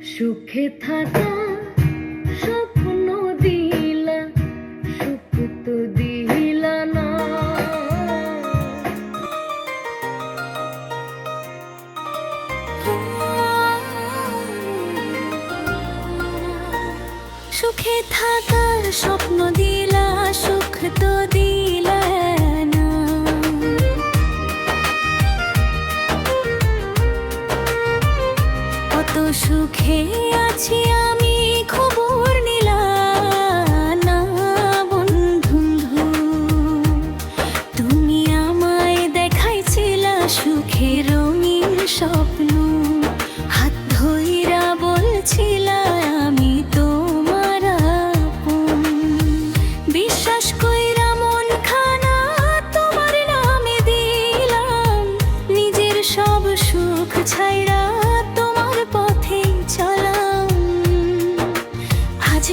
সুখে থাকা স্বপ্ন দিলা, সুখ তো দিলা না। সুখে থাকার স্বপ্ন দিলা, সুখ তো দিলা। সুখে আছি আমি খবর নিলা না বন্ধু তুমি আমায় দেখাইছিলা সুখের রঙিন স্বপ্ন।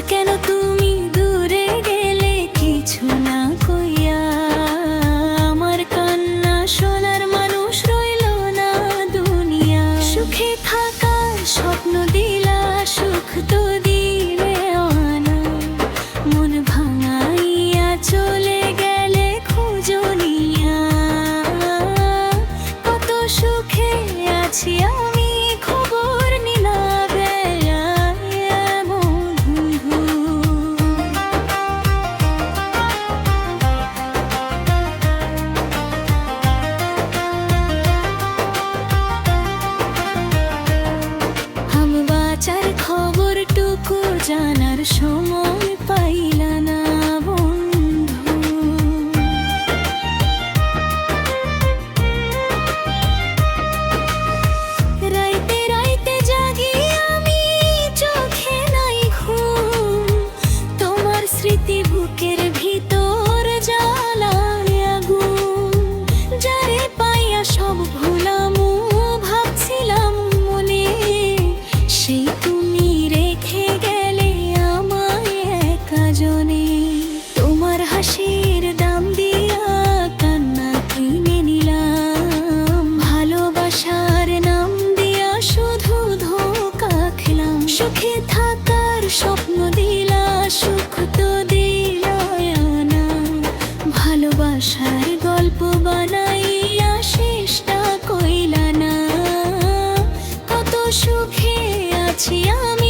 কেন তুমি দূরে গেলে? কিছু না কইয়া আমার কান্না সোনার মানুষ রইল না দুনিয়া। সুখে থাকার স্বপ্ন দিল আছি আমি